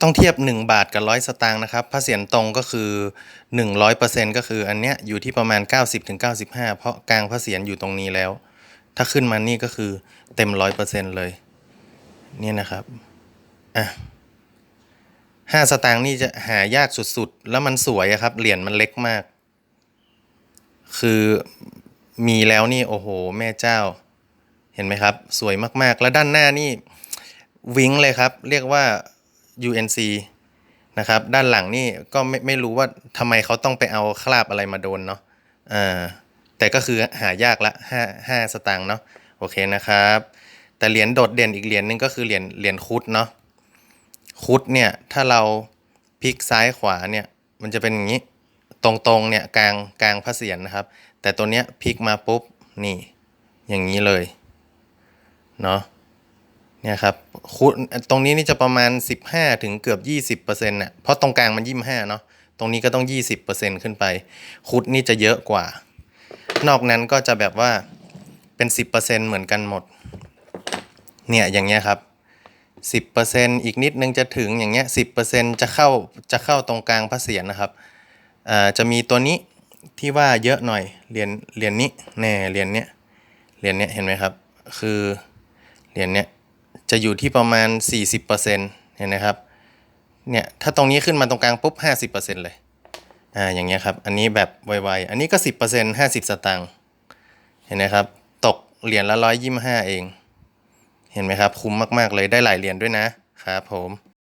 ต้องเทียบ 1 บาทกับร้อยสตางค์นะครับพระเสียรตรงก็คือ 100%ก็คืออันเนี้ยอยู่ที่ประมาณ 90-95 เพราะกลางพระเสียรอยู่ตรงนี้แล้ว ถ้าขึ้นมานี่ก็คือเต็ม 100%เลย เนี่ยนะครับอะห้าสตางค์นี่จะหายากสุดๆ แล้วมันสวยครับ เหรียญมันเล็กมาก คือมีแล้วนี่โอ้โห แม่เจ้า เห็นไหมครับ สวยมากๆ แล้วด้านหน้านี่วิงเลยครับ เรียกว่า UNC นะครับด้านหลังนี่ก็ไม่ไม่รู้ว่าทำไมเขาต้องไปเอาคราบอะไรมาโดนเนาะอ่าแต่ก็คือหายากละห้าห้าสตางค์เนาะโอเคนะครับ แต่เหรียญโดดเด่นอีกเหรียญหนึงก็คือเหรียญเหรียญคุดเนาะคุดเนี่ยถ้าเราพลิกซ้ายขวาเนี่ยมันจะเป็นอย่างนี้ตรงๆเนี่ยกลางกลางพระเศียรนะครับ แต่ตัวเนี้ยพลิกมาปุ๊บนี่อย่างนี้เลยเนาะ เนี่ยครับคุดตรงนี้นี่จะประมาณ 15 ถึงเกือบ 20%เน่ะเพราะตรงกลางมัน25เนาะตรงนี้ก็ต้อง 20%ขึ้นไป คุดนี่จะเยอะกว่า นอกนั้นก็จะแบบว่าเป็น 10%เหมือนกันหมด เนี่ยอย่างเงี้ยครับ10%อีกนิดนึงจะถึงอย่างเงี้ย10%จะเข้าจะเข้าตรงกลางพระเศียรนะครับอ่าจะมีตัวนี้ที่ว่าเยอะหน่อยเหรียญเหรียญนี้แน่เหรียญเนี้ยเหรียญเนี้ยเห็นไหมครับ คือเหรียญเนี้ย จะอยู่ที่ประมาณ 40%เห็นไหมครับ เนี่ยถ้าตรงนี้ขึ้นมาตรงกลางปุ๊บ 50%เลย อ่าอย่างเงี้ยครับ อันนี้แบบไวๆ อันนี้ก็ 10% 50 สตางค์ เห็นไหมครับ ตกเหรียญละ 125 เอง เห็นไหมครับ คุ้มมากๆเลยได้หลายเหรียญด้วยนะครับผม